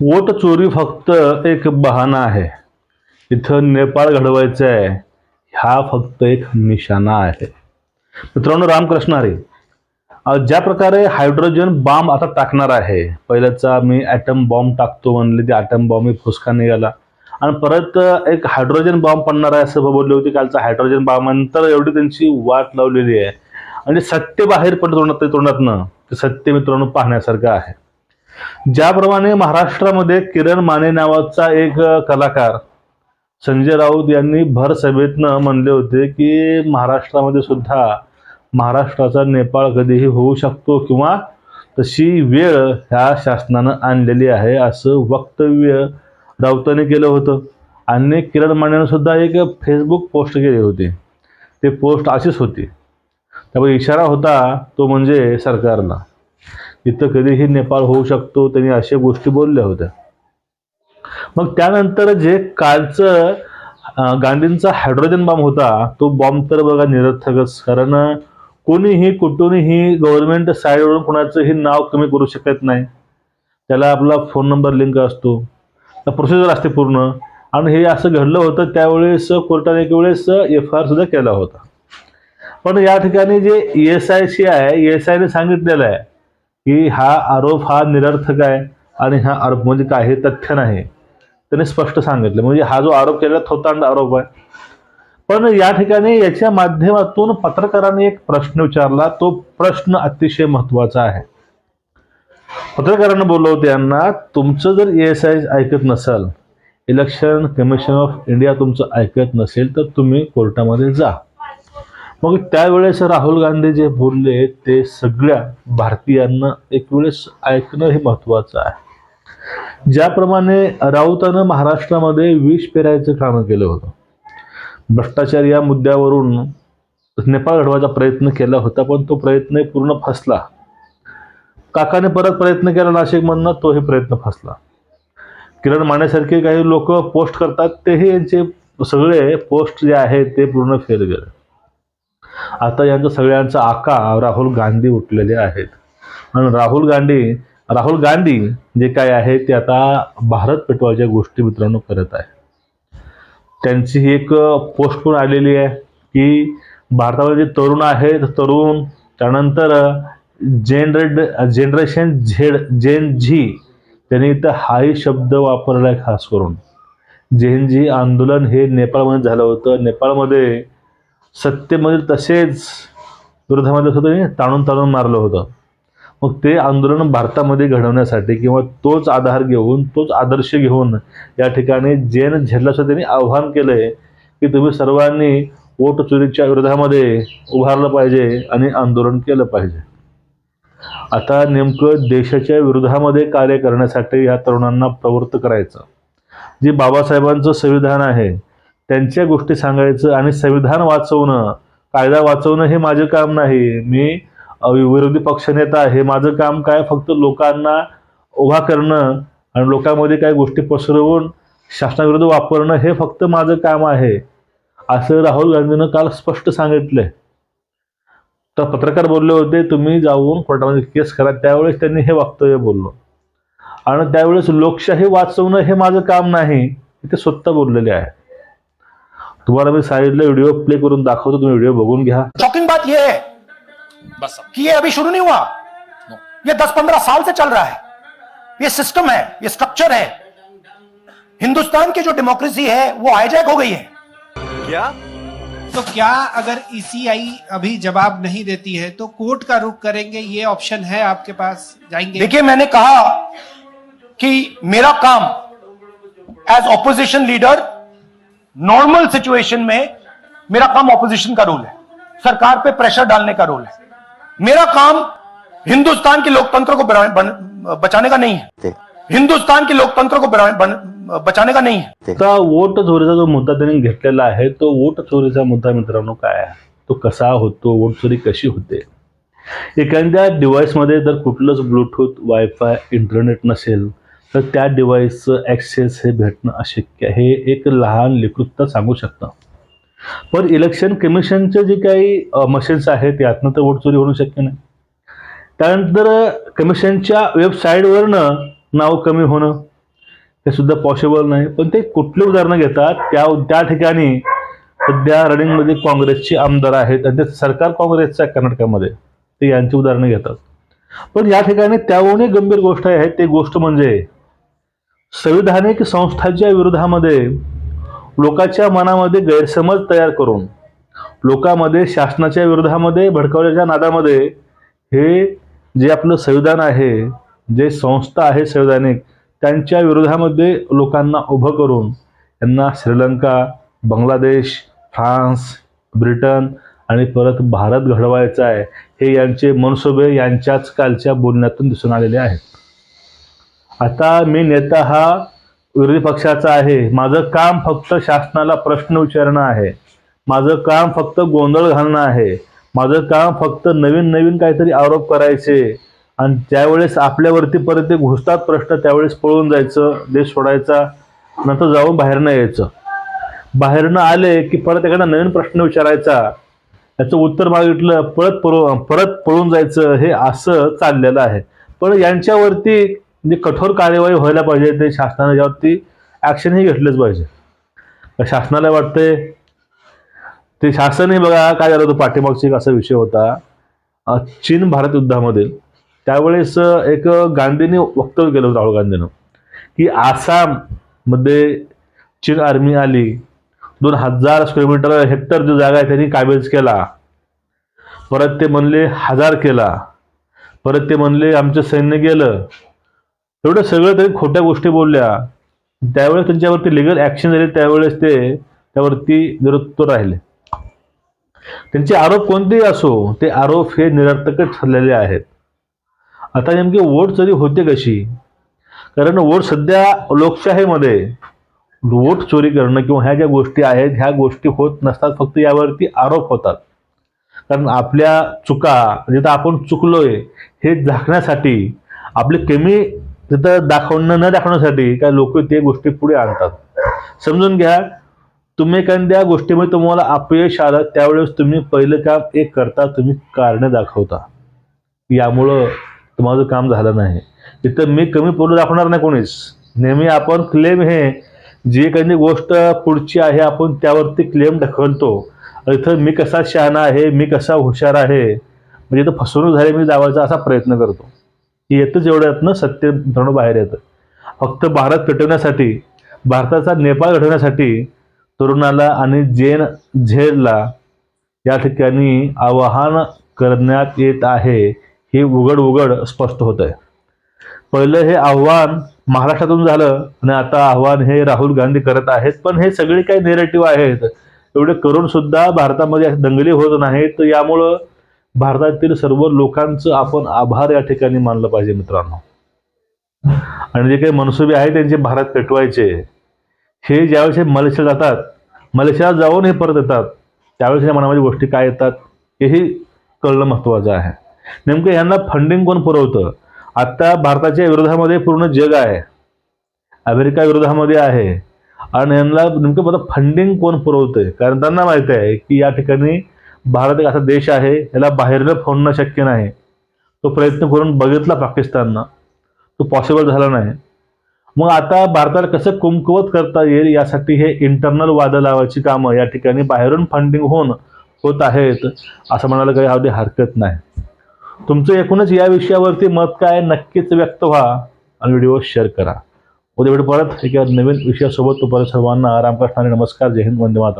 Vote चोरी फक्त एक बहाणा आहे. इथं नेपाळ घडवायचं आहे हा फक्त एक निशाणा आहे. मित्रांनो रामकृष्ण हरी ज्या प्रकारे हायड्रोजन बॉम्ब आता टाकणार आहे पहिल्याचा मी ॲटम बॉम्ब टाकतो म्हणले ते ॲटम बॉम्ब फुसका निघाला. आणि परत एक हायड्रोजन बॉम्ब पडणार आहे असं बोलले होते कालचा हायड्रोजन बॉम्ब नंतर एवढी त्यांची वाट लावलेली आहे. आणि सत्य बाहेर पडत तोंडात तोंडातनं ते सत्य मित्रांनो पाहण्यासारखं आहे. ज्याप्रमाणे महाराष्ट्रामध्ये किरण माने नावाचा एक कलाकार संजय राऊत यांनी भर सभेतनं म्हणले होते की महाराष्ट्रामध्ये सुद्धा महाराष्ट्राचा नेपाळ कधीही होऊ शकतो किंवा तशी वेळ ह्या शासनानं आणलेली आहे असं वक्तव्य राऊतांनी केलं होतं. आणि किरण मानेनं सुद्धा एक फेसबुक पोस्ट केली होती. ते पोस्ट अशीच होती. त्यामुळे इशारा होता तो म्हणजे सरकारला. इथं कधीही नेपाळ होऊ शकतो त्यांनी अशा गोष्टी बोलल्या होत्या. मग त्यानंतर जे कालचं गांधींचा हायड्रोजन बॉम्ब होता तो बॉम्ब तर बघा निरर्थकच कारण कोणीही कुठूनही गव्हर्नमेंट साईडवरून कोणाचंही नाव कमी करू शकत नाही. त्याला आपला फोन नंबर लिंक असतो. प्रोसिजर असते पूर्ण. आणि हे असं घडलं होतं त्यावेळेस कोर्टाने एक वेळेस एफ आय आर सुद्धा केला होता. पण या ठिकाणी जे ई एस आय सी आहे ई एस आयने सांगितलेलं आहे की हा आरोप हा निरर्थक आहे आणि हा आरोप म्हणजे काही तथ्य नाही. त्याने स्पष्ट सांगितलं. म्हणजे हा जो आरोप केला थोतांड आरोप आहे. पण या ठिकाणी याच्या माध्यमातून पत्रकारांनी एक प्रश्न विचारला. तो प्रश्न अतिशय महत्त्वाचा आहे. पत्रकारांना बोलवते यांना तुमचं जर ए एस आय ऐकत नसाल इलेक्शन कमिशन ऑफ इंडिया तुमचं ऐकत नसेल तर तुम्ही कोर्टामध्ये जा. मग त्यावेळेस राहुल गांधी जे बोलले ते सगळ्या भारतीयांना एक वेळेस ऐकणं हे महत्त्वाचं आहे. ज्याप्रमाणे राऊतानं महाराष्ट्रामध्ये विष पेरायचं काम केलं होतं. भ्रष्टाचार या मुद्द्यावरून नेपाळ घडवायचा प्रयत्न केला होता पण तो प्रयत्न पूर्ण फसला. काकाने परत प्रयत्न केला नाशिकमधनं तोही प्रयत्न फसला. किरण मानेसारखे काही लोक पोस्ट करतात तेही यांचे सगळे पोस्ट जे आहेत ते पूर्ण फेल गेले. आता यांचा सगळ्यांचा आका राहुल गांधी उठलेले आहेत. आणि राहुल गांधी राहुल गांधी जे काय आहे ते आता भारत पेटवायच्या गोष्टी मित्रांनो करत आहे. त्यांची ही एक पोस्ट पण आलेली आहे की भारतामध्ये जे तरुण आहेत तरुण त्यानंतर जेनरेड जनरेशन झेड जेन झी त्यांनी इथं हाही शब्द वापरला आहे खास करून. जेन झी आंदोलन हे नेपाळमध्ये झालं होतं. नेपाळमध्ये सत्तेमध्ये तसेच विरोधामध्ये सुद्धा त्यांनी ताणून ताणून मारलं होतं. मग ते आंदोलन भारतामध्ये घडवण्यासाठी किंवा तोच आधार घेऊन तोच आदर्श घेऊन या ठिकाणी जैन झेडल्याचं त्यांनी आव्हान केलंय की तुम्ही सर्वांनी वोट चोरीच्या विरोधामध्ये उभारलं पाहिजे आणि आंदोलन केलं पाहिजे. आता नेमकं देशाच्या विरोधामध्ये कार्य करण्यासाठी या तरुणांना प्रवृत्त करायचं. जे बाबासाहेबांचं संविधान आहे त्यांच्या गोष्टी सांगायचं आणि संविधान वाचवणं कायदा वाचवणं हे माझं काम नाही. मी विरोधी पक्षनेता हे माझं काम काय? फक्त लोकांना उभा करणं आणि लोकांमध्ये काही गोष्टी पसरवून शासनाविरुद्ध वापरणं हे फक्त माझं काम आहे. असं राहुल गांधीनं काल स्पष्ट सांगितलंय. तर पत्रकार बोलले होते तुम्ही जाऊन कोर्टामध्ये केस करा. त्यावेळेस त्यांनी हे वक्तव्य बोललो. आणि त्यावेळेस लोकशाही वाचवणं हे माझं काम नाही. ते स्वतः बोललेले आहे. तुम्हाला मी साईडला व्हिडिओ प्ले करून दाखवतो तुम्ही व्हिडिओ बघून घ्या. शॉकिंग बात यह है बस कि ये अभी शुरू नहीं हुआ? ये 10-15 साल से चल रहा है। ये सिस्टम है ये स्ट्रक्चर है। हिंदुस्तान की जो डेमोक्रेसी है वो हाईजैक हो गई है। क्या? तो क्या अगर ईसीआई अभी जवाब नहीं देती है तो कोर्ट का रुख करेंगे? ये ऑप्शन है आपके पास? जाएँगे? देखिए मैंने कहा कि मेरा काम as opposition leader normal situation में मेरा काम ऑपोजिशन का रोल है। सरकार पे प्रेशर डालने का रोल है। मेरा काम हिंदुस्तान के लोकतंत्र को बना- बन- बचाने का नहीं है। हिंदुस्तान के लोकतंत्र को बना- बन- बचाने का नहीं है। वोट चोरीचा जो मुद्दा त्यांनी घेतलेला आहे तो वोट चोरीचा मुद्दा मित्रांनो काय आहे? तो कसा होतो? वोट चोरी कशी होते? एखाद्या डिव्हाइसमध्ये जर कुठलंच ब्लूटूथ वायफाय इंटरनेट नसेल तर त्या डिव्हाइसचं ॲक्सेस हे भेटणं अशक्य आहे. हे एक लहान लेकृत्ता सांगू शकतं. पण इलेक्शन कमिशनचे जे काही मशीन्स आहेत यातनं तर वोट चोरी होणं शक्य नाही. त्यानंतर कमिशनच्या वेबसाईटवरनं नाव कमी होणं हे सुद्धा पॉसिबल नाही. पण ते कुठली उदाहरणं घेतात त्या त्या ठिकाणी सध्या रनिंगमध्ये काँग्रेसचे आमदार आहेत आणि ते सरकार काँग्रेसचं आहे कर्नाटकामध्ये. ते यांची उदाहरणं घेतात. पण या ठिकाणी त्याहूनही गंभीर गोष्ट आहे. ते गोष्ट म्हणजे संविधानिक संस्थांच्या विरोधामध्ये लोकांच्या मनामध्ये गैरसमज तयार करून लोकांमध्ये शासनाच्या विरोधामध्ये भडकवल्याच्या नादामध्ये हे जे आपलं संविधान आहे जे संस्था आहे संविधानिक त्यांच्या विरोधामध्ये लोकांना उभं करून यांना श्रीलंका बांगलादेश फ्रान्स ब्रिटन आणि परत भारत घडवायचा आहे हे यांचे मनसुबे यांच्याच कालच्या बोलण्यातून दिसून आलेले आहेत. आता मी नेता हा विरोधी पक्षाचा आहे. माझं काम फक्त शासनाला प्रश्न विचारणं आहे. माझं काम फक्त गोंधळ घालणं आहे. माझं काम फक्त नवीन नवीन काहीतरी आरोप करायचे. आणि त्यावेळेस आपल्यावरती परत ते घुसतात प्रश्न त्यावेळेस पळून जायचं देश सोडायचा नंतर जाऊन बाहेरनं यायचं. बाहेरनं आले की परत एखादा नवीन प्रश्न विचारायचा. याचं उत्तर मागितलं परत पळू परत पळून जायचं हे असं चाललेलं आहे. पण यांच्यावरती म्हणजे कठोर कार्यवाही व्हायला पाहिजे ते शासनाने यावरती ॲक्शनही घेतलंच पाहिजे. शासनाला वाटतंय ते शासनही बघा काय झालं होतं पाठीमागचा एक असा विषय होता. चीन भारत युद्धामध्ये त्यावेळेस एक गांधींनी वक्तव्य केलं होतं राहुल गांधीनं की आसाममध्ये चीन आर्मी आली दोन हजार स्क्वेअर मीटर हेक्टर जो जागा आहे त्यांनी काबेज केला. परत ते म्हणले हजार केला. परत ते म्हणले आमचं सैन्य गेलं. एवढं सगळं तरी खोट्या गोष्टी बोलल्या. त्यावेळेस त्यांच्यावरती लिगल ॲक्शन झाली त्यावेळेस ते त्यावरती निरुत्तर राहिले. त्यांचे आरोप कोणतेही असो ते आरोप हे निरर्थकच ठरलेले आहेत. आता नेमकी वोट चोरी होते कशी कारण वोट सध्या लोकशाहीमध्ये वोट चोरी करणं किंवा ह्या ज्या गोष्टी आहेत ह्या गोष्टी होत नसतात फक्त यावरती आरोप होतात. कारण आपल्या चुका जिथं आपण चुकलोय हे झाकण्यासाठी आपले कमी तिथं दाखवणं न दाखवण्यासाठी काय लोक ते गोष्टी पुढे आणतात. समजून घ्या तुम्ही एखाद्या गोष्टीमध्ये तुम्हाला अपयश आलं त्यावेळेस तुम्ही पहिलं काम एक करता तुम्ही कारणं दाखवता. यामुळं तुम्हाला काम झालं नाही. तिथं मी कमी पडू दाखवणार नाही कोणीच. नेहमी आपण क्लेम हे जी एखादी गोष्ट पुढची आहे आपण त्यावरती क्लेम ढकलतो. इथं मी कसा शहाणा आहे मी कसा हुशार आहे म्हणजे इथं फसवणूक झाली मी जावायचा असा प्रयत्न करतो. येतच एवढं यातनं सत्य मित्रांनो बाहेर येतं. फक्त भारत पेटवण्यासाठी भारताचा नेपाळ घडवण्यासाठी तरुणाला आणि जेन झेलला या ठिकाणी आवाहन करण्यात येत आहे हे उघड उघड स्पष्ट होत आहे पहिलं हे आव्हान महाराष्ट्रातून झालं आणि आता आव्हान हे राहुल गांधी करत आहेत पण हे सगळे काही नेरेटिव्ह आहेत. एवढे करून सुद्धा भारतामध्ये दंगली होत नाहीत तर यामुळं भारतातील सर्व लोकांचं आपण आभार या ठिकाणी मानलं पाहिजे मित्रांनो. आणि जे काही मनसुबे आहेत त्यांचे भारत पेटवायचे. हे ज्यावेळेस हे मलेशिया जातात मलेशिया जाऊन हे परत येतात त्यावेळेस या मनामध्ये गोष्टी काय येतात हेही कळणं महत्त्वाचं आहे. नेमकं यांना फंडिंग कोण पुरवतं? आत्ता भारताच्या विरोधामध्ये पूर्ण जग आहे. अमेरिका विरोधामध्ये आहे. आणि यांना नेमकं मला फंडिंग कोण पुरवतं कारण त्यांना माहिती आहे की या ठिकाणी भारत एक असा देश आहे याला बाहेरनं फोडणं शक्य नाही. तो प्रयत्न करून बघितला पाकिस्ताननं. तो पॉसिबल झाला नाही. मग आता भारताला कसं कुमकुवत करता येईल यासाठी हे इंटरनल वादं लावायची कामं या ठिकाणी बाहेरून फंडिंग होऊन होत आहेत असं म्हणायला काही अगदी हरकत नाही. तुमचं एकूणच या विषयावरती मत काय नक्कीच व्यक्त व्हा आणि व्हिडिओ शेअर करा. उद्या भेटू परत. एका नवीन विषयासोबत तुम्हाला सर्वांना रामकृष्ण आणि नमस्कार. जय हिंद. वंदे माता